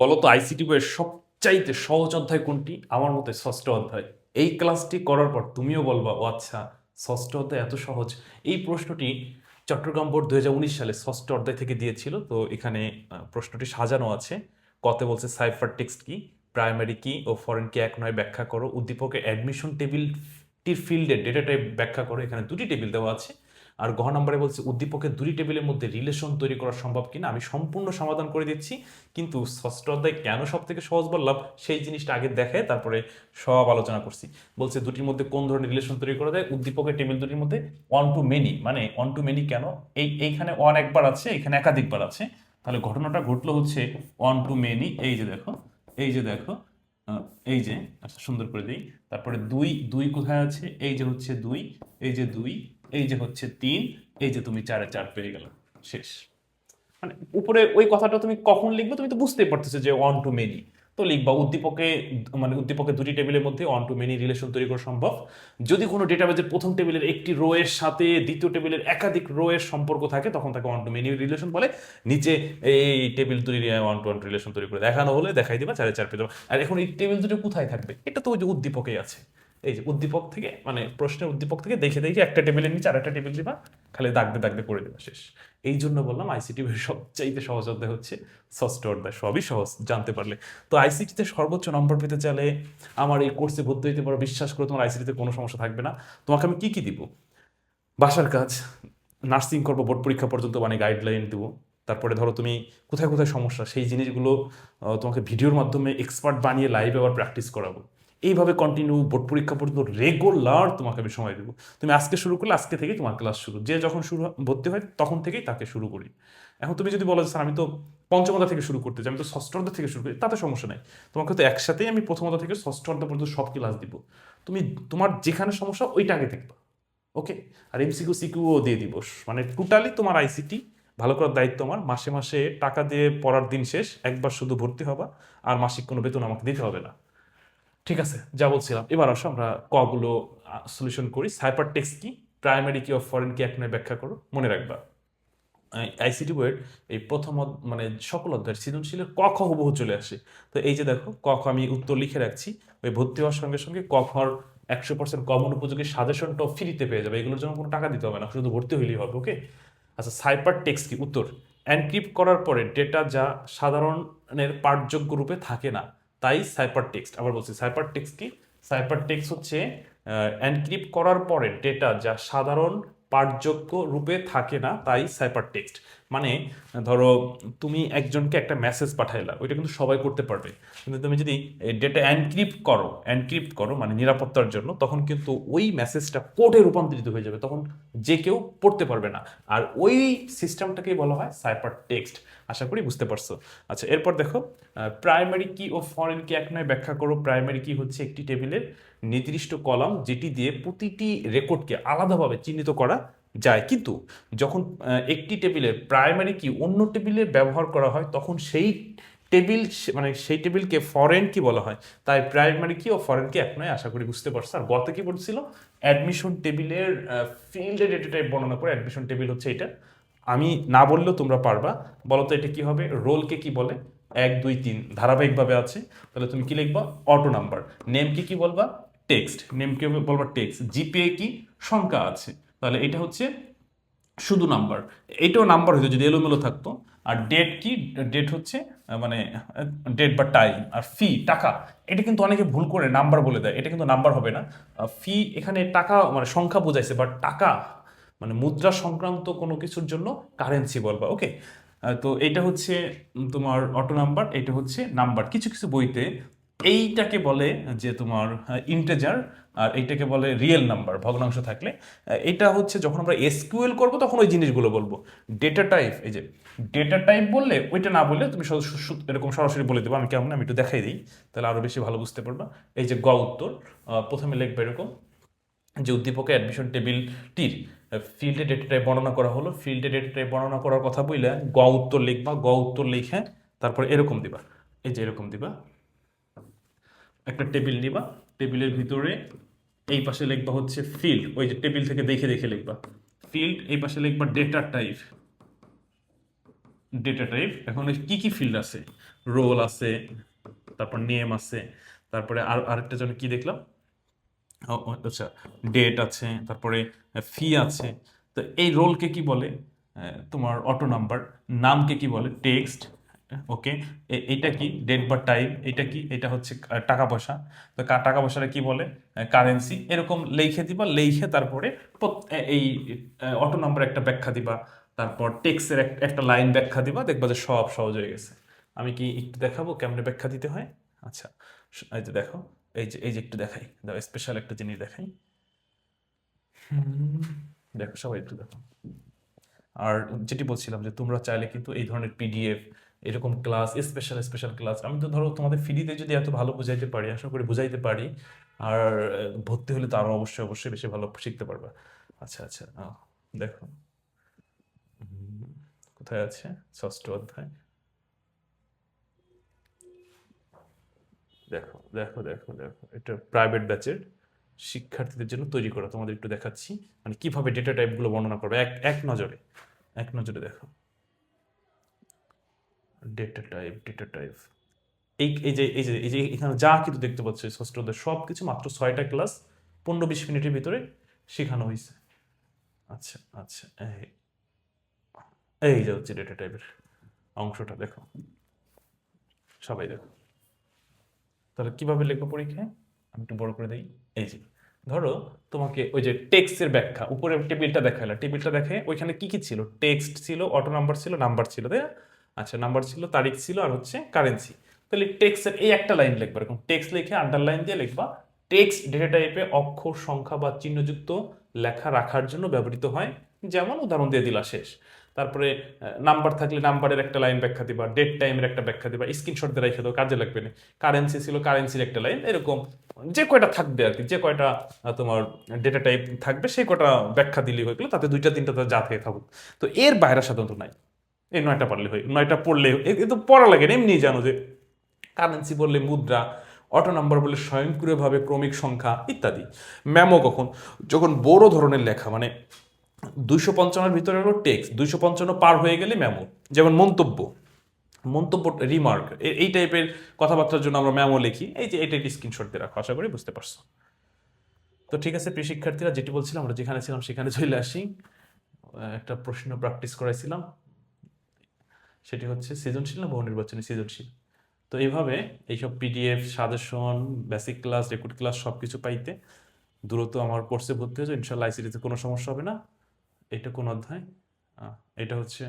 বলো তো আইসিটি বইয়ের সবচাইতে সহজ অধ্যায় কোনটি? আমার মতে ষষ্ঠ অধ্যায়। এই ক্লাসটি করার পর তুমিও বলবা, ও আচ্ছা ষষ্ঠ অধ্যায় এত সহজ। এই প্রশ্নটি চট্টগ্রাম বোর্ড দু হাজার উনিশ সালে ষষ্ঠ অধ্যায় থেকে দিয়েছিল, তো এখানে প্রশ্নটি সাজানো আছে। কতে বলছে, সাইফার টেক্সট কি? প্রাইমারি কি? ও ফরেন কি? এক নয়, ব্যাখ্যা করো। উদ্দীপকের অ্যাডমিশন টেবিলটির ফিল্ডে ডেটা টাইপ ব্যাখ্যা করো। এখানে দুটি টেবিল দেওয়া আছে। আর গহ নম্বরে বলছে উদ্দীপকের দুটি টেবিলের মধ্যে রিলেশন তৈরি করা সম্ভব কিনা আমি সম্পূর্ণ সমাধান করে দিচ্ছি, কিন্তু ষষ্ঠ অধ্যায় কেন সব থেকে সহজ বললাম সেই জিনিসটা আগে দেখে তারপরে সব আলোচনা করছি। বলছে, দুটির মধ্যে কোন ধরনের রিলেশন তৈরি করা যায়? উদ্দীপকের টেবিল দুটির মধ্যে ওয়ান টু মেনি মানে ওয়ান টু মেনি কেন? এই, এইখানে ওয়ান একবার আছে, এখানে একাধিকবার আছে। তাহলে ঘটনাটা ঘটলো হচ্ছে ওয়ান টু মেনি এই যে দেখো, এই যে দেখো এই যে আচ্ছা সুন্দর করে দিই। তারপরে দুই দুই কোথায় আছে? এই যে হচ্ছে দুই, এই যে দুই এই যে হচ্ছে তিন, এই যে তুমি চারে চার পেয়ে গেল। শেষ। মানে উপরে ওই কথাটা তুমি কখন লিখবে তুমি তো বুঝতেই পারতেছো যে ওয়ান টু মেনি তো লিখবা উদ্দীপকে মানে উদ্দীপকে দুটি টেবিলের মধ্যে ওয়ান টু মেনি রিলেশন তৈরি করা সম্ভব। যদি কোনো ডেটাবেজের প্রথম টেবিলের একটি রো এর সাথে দ্বিতীয় টেবিলের একাধিক রো এর সম্পর্ক থাকে, তখন তাকে ওয়ান টু মেনি রিলেশন বলে। নিচে এই টেবিল দুটি ওয়ান টু ওয়ান রিলেশন তৈরি করে দেখানো হলে দেখাই দিবা, চারে চার পেয়ে যাবে। আর এখন এই টেবিল দুটো কোথায় থাকবে? এটা তো ওই যে উদ্দীপকেই আছে। এই যে উদ্দীপক থেকে মানে প্রশ্নের উদ্দীপক থেকে দেখে দেখে একটা টেবিলের নিচে আরেকটা টেবিল দিবা, খালি দাগতে দাগতে করে দেবা, শেষ। এই জন্য বললাম আইসিটি সবচাইতে সহজ অধ্যায় হচ্ছে ষষ্ঠ অধ্যায়, সবই সহজ জানতে পারলে। তো আইসিটিতে সর্বোচ্চ নম্বর পেতে চাইলে আমার এই কোর্সে ভর্তি হইতে পারো, বিশ্বাস করে তোমার আইসিটিতে কোনো সমস্যা থাকবে না। তোমাকে আমি কি কি দিব? বাসার কাজ নার্সিং করব বোর্ড পরীক্ষা পর্যন্ত মানে গাইডলাইন দেবো। তারপরে ধরো তুমি কোথায় কোথায় সমস্যা, সেই জিনিসগুলো তোমাকে ভিডিওর মাধ্যমে এক্সপার্ট বানিয়ে লাইভে আবার প্র্যাকটিস করাবো। এইভাবে কন্টিনিউ বোর্ড পরীক্ষা পর্যন্ত রেগুলার তোমাকে আমি সময় দেবো। তুমি আজকে শুরু করলে আজকে থেকেই তোমার ক্লাস শুরু। যে যখন শুরু ভর্তি হয় তখন থেকেই তাকে শুরু করি। এখন তুমি যদি বলো যে, স্যার আমি তো পঞ্চমতা থেকে শুরু করতে চাই আমি তো ষষ্ঠ অর্ধ থেকে শুরু করি তাতে সমস্যা নাই। তোমাকে তো একসাথেই আমি প্রথমদা থেকে ষষ্ঠ অর্ধ পর্যন্ত সব ক্লাস দিব। তুমি তোমার যেখানে সমস্যা ওইটা আগে দেখবা ওকে আর এমসিকিউ সিকিউও দিয়ে দিব। মানে টোটালি তোমার আইসিটি ভালো করার দায়িত্ব আমার। মাসে মাসে টাকা দিয়ে পড়ার দিন শেষ একবার শুধু ভর্তি হবা আর মাসিক কোনো বেতন আমাকে দিতে হবে না। ঠিক আছে, যা বলছিলাম। এবার আসো, আমরা কগুলো সলিউশন করি। সাইপার টেক্সট কি? Primary key of foreign key? এক নয় ব্যাখ্যা করো। মনে রাখবা। আইসিটি বইয়ের এই প্রথম মানে সকল অধ্যায়ের সৃজনশীলের ক খ হুবহু চলে আসে। তো এই যে দেখো, ক খ আমি উত্তর লিখে রাখছি, ওই ভর্তি হওয়ার সঙ্গে সঙ্গে ক একশো পার্সেন্ট কমন উপযোগী সাজেশনটাও ফ্রিতে পেয়ে যাবে। এগুলোর জন্য কোনো টাকা দিতে হবে না, শুধু ভর্তি হইলেই হবে ওকে আচ্ছা সাইপার টেক্স কি? উত্তর। এনক্রিপ্ট করার পরে ডেটা যা সাধারণের পাঠযোগ্য রূপে থাকে না তাই সাইপার টেক্সট আবার বলছি সাইপার টেক্সট কি? সাইপার টেক্সট হচ্ছে এনক্রিপ্ট করার পরে ডেটা যা সাধারণ পাঠযোগ্য রূপে থাকে না, তাই সাইপার টেক্সট মানে ধরো, তুমি একজনকে একটা মেসেজ পাঠাইলা, ওইটা কিন্তু সবাই করতে পারবে। কিন্তু তুমি যদি ডেটা এনক্রিপ্ট করো এনক্রিপ্ট করো মানে নিরাপত্তার জন্য, তখন কিন্তু ওই মেসেজটা কোডে রূপান্তরিত হয়ে যাবে, তখন যে কেউ পড়তে পারবে না। আর ওই সিস্টেমটাকেই বলা হয় সাইপার টেক্সট আশা করি বুঝতে পারছ। আচ্ছা এরপর দেখো প্রাইমারি কি ও ফরেন কি এক নয় ব্যাখ্যা করো। প্রাইমারি কি হচ্ছে একটি টেবিলের নির্দিষ্ট কলাম যেটি দিয়ে প্রতিটি রেকর্ডকে আলাদাভাবে চিহ্নিত করা যায়। কিন্তু যখন একটি টেবিলের প্রাইমারি কি অন্য টেবিলে ব্যবহার করা হয়, তখন সেই টেবিল মানে সেই টেবিলকে ফরেন কি বলা হয়? তাই প্রাইমারি কি ও ফরেন কি এক নয়, আশা করি বুঝতে পারছ। আর গত কি বলছিল? অ্যাডমিশন টেবিলের ফিল্ডে ডেটা টাইপ বর্ণনা করে অ্যাডমিশন টেবিল হচ্ছে এটা। আমি না বললেও তোমরা পারবা। বলো তো এটা কি হবে? রোলকে কি বলে? এক, দুই, তিন, ধারাবাহিকভাবে আছে। তাহলে তুমি কি লিখবা? অটো নাম্বার নেমকে কি বলবা? টেক্সট নেমকে বলবা? টেক্সট জিপিএ কি? সংখ্যা আছে। তাহলে এটা হচ্ছে শুধু নাম্বার। এইটাও নাম্বার হইতো যদি এলোমেলো থাকতো। আর ডেট কি? ডেট হচ্ছে মানে ডেট বা টাইম আর ফি টাকা, এটা কিন্তু অনেকে ভুল করে নাম্বার বলে দেয়। এটা কিন্তু নাম্বার হবে না। ফি এখানে টাকা মানে সংখ্যা বোঝাইছে বাট টাকা মানে মুদ্রা সংক্রান্ত কোনো কিছুর জন্য কারেন্সি বলবা ওকে তো এইটা হচ্ছে তোমার অটো নাম্বার এটা হচ্ছে নাম্বার। কিছু কিছু বইতে এইটাকে বলে যে তোমার ইন্টেজার আর এইটাকে বলে রিয়েল নাম্বার ভগ্নাংশ থাকলে। এটা হচ্ছে যখন আমরা এসকিউএল করব, তখন ওই জিনিসগুলো বলব। ডেটা টাইপ এই যে ডেটা টাইপ বললে, ওইটা না বললে তুমি এরকম সরাসরি বলে দেবো। আমি কেমন আমি একটু দেখাই দিই, তাহলে আরও বেশি ভালো বুঝতে পারবা। এই যে গ উত্তর প্রথমে লিখবে এরকম, যে উদ্দীপকে অ্যাডমিশন টেবিলটির ফিল্ডে ডেটা টাইপ বর্ণনা করা হলো। ফিল্ডে ডেটা টাইপ বর্ণনা করার কথা বইলে গ উত্তর লিখবা, গ উত্তর লিখে তারপর এরকম দিবা। এই যে এরকম দিবা। একটা টেবিল নিবা। টেবিলের ভিতরে এই পাশে লিখবা হচ্ছে ফিল্ড ওই যে টেবিল থেকে দেখে দেখে লিখবা। ফিল্ড এই পাশে লিখবা ডেটা টাইপ ডেটা টাইপ এখন কি কি ফিল্ড আছে? রোল আছে, তারপর নেম আছে, তারপরে আর আরেকটা জন্য কি দেখলাম? আচ্ছা ডেট আছে, তারপরে ফি আছে। তো এই রোলকে কি বলে? তোমার অটো নাম্বার নামকে কি বলে? টেক্সট ওকে এইটা কি ডেট বা টাইম এটা কি? এটা হচ্ছে টাকা পয়সা। তো টাকা পয়সাটা কি বলে? কারেন্সি এরকম লেখে দিবা লেখে তারপরে এই অটো নাম্বার একটা ব্যাখ্যা দিবা। তারপর টেক্সের একটা লাইন ব্যাখ্যা দিবা দেখবা যে সব সহজ হয়ে গেছে। আমি কি একটু দেখাবো কেমনে ব্যাখ্যা দিতে হয়? আচ্ছা এই যে দেখো এই যে এই যে একটু দেখাই। দাও স্পেশাল একটা জিনিস দেখাই। দেখো সবাই একটু দেখো। আর যেটি বলছিলাম যে তোমরা চাইলে কিন্তু এই ধরনের পিডিএফ এরকম ক্লাস স্পেশাল স্পেশাল ক্লাস আমি তো ধরো তোমাদের ফ্রিতে যদি এত ভালো বুঝাইতে পারি, আশা করি বুঝাইতে পারি। আর ভর্তি হলে তো আরও অবশ্যই অবশ্যই বেশি ভালো শিখতে পারবে। আচ্ছা আচ্ছা দেখো। কোথায় আছে? ষষ্ঠ অধ্যায়। দেখো দেখো দেখো দেখো। এটা প্রাইভেট ব্যাচের শিক্ষার্থীদের জন্য তৈরি করা। তোমাদের একটু দেখাচ্ছি। মানে কীভাবে ডেটা টাইপগুলো বর্ণনা করবে। এক এক নজরে এক নজরে দেখো। ডেটা টাইপ ডেটা টাইপ এই এই যে এই যে এই যে এখানে যা কিছু দেখতে পাচ্ছ, ষষ্ঠ সব কিছু মাত্র ছয়টা ক্লাস পনেরো বিশ মিনিটের ভিতরে শেখানো হয়েছে। আচ্ছা আচ্ছা এই যে। হচ্ছে ডেটা টাইপের অংশটা, দেখো। সবাই দেখো। তাহলে কীভাবে লিখব পরীক্ষায়? আমি একটু বড় করে দিই। এই যে, ধরো তোমাকে ওই যে টেক্সটের ব্যাখ্যা উপরে টেবিলটা দেখাইলা টেবিলটা দেখে ওইখানে কি কি ছিল? টেক্সট ছিল অটো নাম্বার ছিল নাম্বার ছিল, তাই না? আচ্ছা নাম্বার ছিল, তারিখ ছিল আর হচ্ছে কারেন্সি তাহলে টেক্সের এই একটা লাইন লিখবা, এরকম টেক্স লিখে আন্ডারলাইন দিয়ে লিখবা টেক্স ডেটা টাইপে অক্ষর, সংখ্যা বা চিহ্নযুক্ত লেখা রাখার জন্য ব্যবহৃত হয়, যেমন উদাহরণ দিয়ে দিলা শেষ। তারপরে নাম্বার থাকলে নাম্বারের একটা লাইন ব্যাখ্যা দিবা ডেট টাইমের একটা ব্যাখ্যা দিবা স্ক্রিনশট দিয়ে রেখে দাও, কাজে লাগবে না। কারেন্সি ছিল কারেন্সির একটা লাইন এরকম যে কয়টা থাকবে আর কি, যে কয়টা তোমার ডেটা টাইপ থাকবে, সেই কয়টা ব্যাখ্যা দিলেই হয়ে গেলো, তাতে দুইটা, তিনটা তো যা থেকে থাকুক। তো এর বাইরে সাধারণত নাই। এই নয়টা পারলে হয়, নয়টা পড়লে এ তো পড়া লাগে না এমনি জানো যে কারেন্সি বললে মুদ্রা অটো নাম্বার বললে স্বয়ংক্রিয়ভাবে ক্রমিক সংখ্যা ইত্যাদি। ম্যামো কখন? যখন বড় ধরনের লেখা মানে দুইশো পঞ্চান্নর ভিতরে হলো টেক্সট দুইশো পঞ্চান্ন পার হয়ে গেলে ম্যামো যেমন মন্তব্য মন্তব্য রিমার্ক এই টাইপের কথাবার্তার জন্য আমরা মেমো লিখি। এই যে এটা একটি স্ক্রিনশট দিয়ে রাখো, আশা করি বুঝতে পারছ। তো ঠিক আছে, প্রিয় শিক্ষার্থীরা, যেটি বলছিলাম আমরা যেখানে ছিলাম সেখানে চলে আসি। একটা প্রশ্ন প্র্যাকটিস করাইছিলাম। সেটি হচ্ছে সৃজনশীল না বহু নির্বাচনী সৃজনশীল? তো এইভাবে এইসব PDF suggestion basic class record class সব কিছু পাইতে দ্রুত আমার কোর্সে ভর্তি হয়েছে ইনশাল্লাহ আইসিটিতে কোনো সমস্যা হবে না। এটা কোন অধ্যায়? এটা হচ্ছে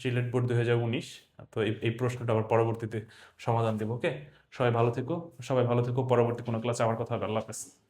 চিলেট বোর্ড দুই হাজার উনিশ। তো এই এই প্রশ্নটা আবার পরবর্তীতে সমাধান দেবো, ওকে? সবাই ভালো থেকো। সবাই ভালো থেকো। পরবর্তী কোনো ক্লাসে আমার কথা হবে। আল্লাহ হাফেজ।